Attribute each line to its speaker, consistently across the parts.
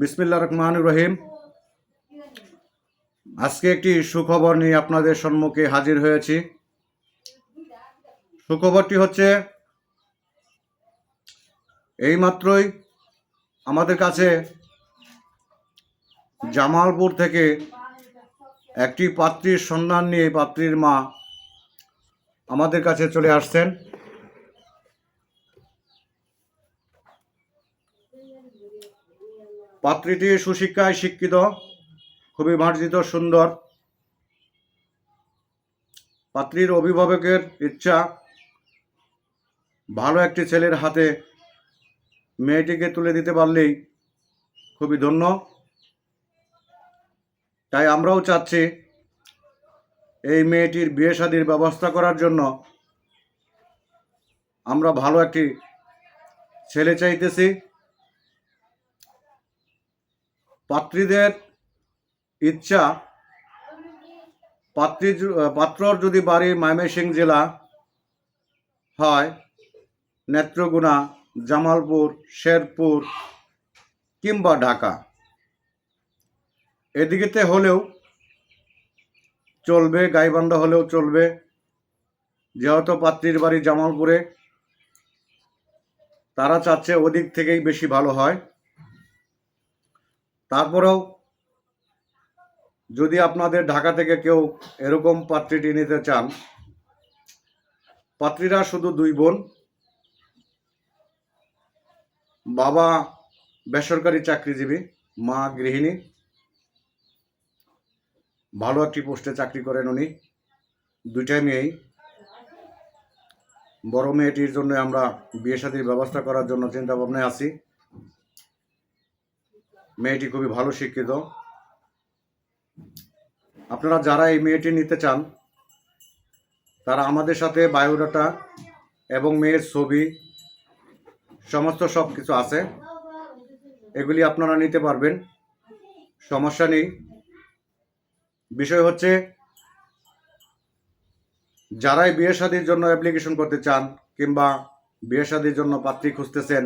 Speaker 1: বিসমিল্লা রহমান রহিম। আজকে একটি সুখবর নিয়ে আপনাদের সম্মুখে হাজির হয়েছি। সুখবরটি হচ্ছে, এইমাত্রই আমাদের কাছে জামালপুর থেকে একটি পাত্রীর সন্ধান নিয়ে পাত্রীর মা আমাদের কাছে চলে আসছেন। পাত্রীটি সুশিক্ষায় শিক্ষিত, খুবই মার্জিত, সুন্দর। পাত্রীর অভিভাবকের ইচ্ছা, ভালো একটি ছেলের হাতে মেয়েটিকে তুলে দিতে পারলেই খুবই ধন্য। তাই আমরাও চাচ্ছি এই মেয়েটির বিয়ে শাদির ব্যবস্থা করার জন্য আমরা ভালো একটি ছেলে চাইতেছি। পাত্রীদের ইচ্ছা, পাত্রী পাত্রর যদি বাড়ি ময়মনসিংহ জেলা হয় নেত্রগুনা জামালপুর, শেরপুর কিংবা ঢাকা, এদিকেতে হলেও চলবে, গাইবান্ধা হলেও চলবে। যেহেতু পাত্রীর বাড়ি জামালপুরে, তারা চাচ্ছে ওদিক থেকেই বেশি ভালো হয়। তারপরেও যদি আপনাদের ঢাকা থেকে কেউ এরকম পাত্রীটি নিতে চান, পাত্রীরা শুধু দুই বোন, বাবা বেসরকারি চাকরিজীবী, মা গৃহিণী, ভালো একটি পোস্টে চাকরি করেন উনি, দুইটাই মেয়েই। বড় মেয়েটির জন্য আমরা বিয়ে শাদির ব্যবস্থা করার জন্য চিন্তা ভাবনায় আছি। মেয়েটি খুবই ভালো শিক্ষিত। আপনারা যারা এই মেয়েটি নিতে চান, তারা আমাদের সাথে বায়োডাটা এবং মেয়ের ছবি, সমস্ত সব কিছু আছে। এগুলি আপনারা নিতে পারবেন, সমস্যা নেই। বিষয় হচ্ছে, যারাই বিয়ে শাদির জন্য অ্যাপ্লিকেশন করতে চান কিংবা বিয়ে শাদির জন্য পাত্রী খুঁজতেছেন,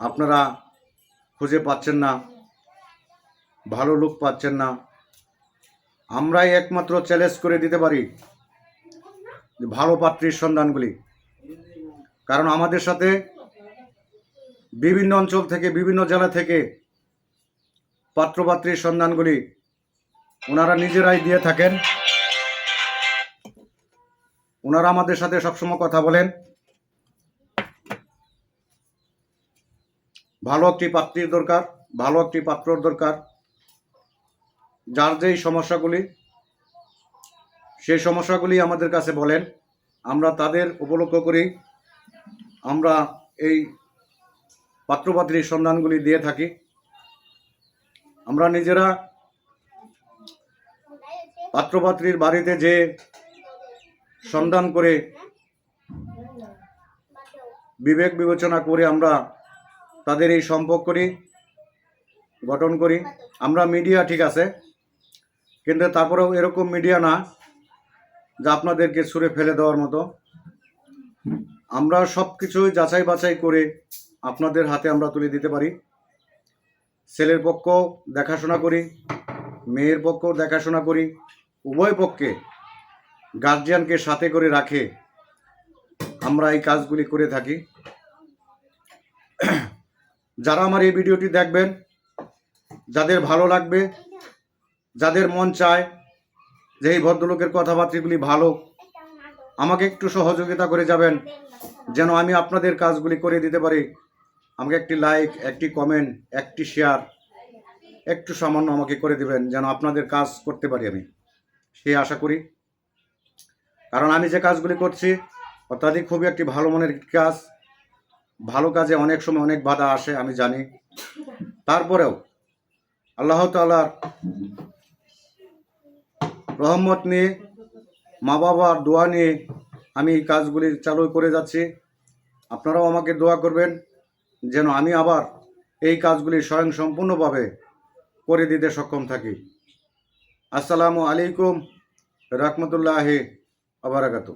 Speaker 1: আপনারা খুঁজে পাচ্ছেন না, ভালো লোক পাচ্ছেন না। আমরাই একমাত্র চ্যালেঞ্জ করে দিতে পারি ভালো পাত্রীর সন্ধানগুলি। কারণ আমাদের সাথে বিভিন্ন অঞ্চল থেকে, বিভিন্ন জেলা থেকে পাত্রপাত্রীর সন্ধানগুলি ওনারা নিজেরাই দিয়ে থাকেন। ওনারা আমাদের সাথে সবসময় কথা বলেন। ভালো একটি পাত্রীর দরকার, ভালো একটি পাত্রর দরকার। যার যেই সমস্যাগুলি, সেই সমস্যাগুলি আমাদের কাছে বলেন, আমরা তাদের উপলক্ষ করি। আমরা এই পাত্রপাত্রীর সন্ধানগুলি দিয়ে থাকি। আমরা নিজেরা পাত্রপাত্রীর বাড়িতে যে সন্ধান করে বিবেক বিবেচনা করে আমরা তাদের এই সম্পর্কটি গঠন করি। আমরা মিডিয়া ঠিক আছে, কিন্তু তারপরেও এরকম মিডিয়া না যা আপনাদেরকে ছুঁড়ে ফেলে দেওয়ার মতো। আমরা সব কিছুই যাচাই বাছাই করে আপনাদের হাতে আমরা তুলে দিতে পারি। ছেলের পক্ষ দেখাশোনা করি, মেয়ের পক্ষ দেখাশোনা করি, উভয় পক্ষে গার্জিয়ানকে সাথে করে রাখে আমরা এই কাজগুলি করে থাকি। যারা আমার এই ভিডিওটি দেখবেন, যাদের ভালো লাগবে, যাদের মন চায় যে এই ভদ্রলোকের কথাবার্তাগুলি ভালো, আমাকে একটু সহযোগিতা করে যাবেন, যেন আমি আপনাদের কাজগুলি করে দিতে পারি। আমাকে একটি লাইক একটি কমেন্ট একটি শেয়ার একটু সামান্য আমাকে করে দিবেন, যেন আপনাদের কাজ করতে পারি আমি। সেই আশা করি। কারণ আমি যে কাজগুলি করছি, অত্যাধিক খুবই একটি ভালো মনের কাজ ভালো কাজে অনেক সময় অনেক বাধা আসে, আমি জানি। তারপরেও আল্লাহ তালার রহমত নিয়ে, মা বাবার দোয়া নিয়ে আমি এই কাজগুলি চালু করে যাচ্ছি। আপনারাও আমাকে দোয়া করবেন যেন আমি আবার এই কাজগুলি স্বয়ং সম্পূর্ণভাবে করে দিতে সক্ষম থাকি। আসসালামু আলাইকুম, রহমতুল্লাহ আবারাকাতু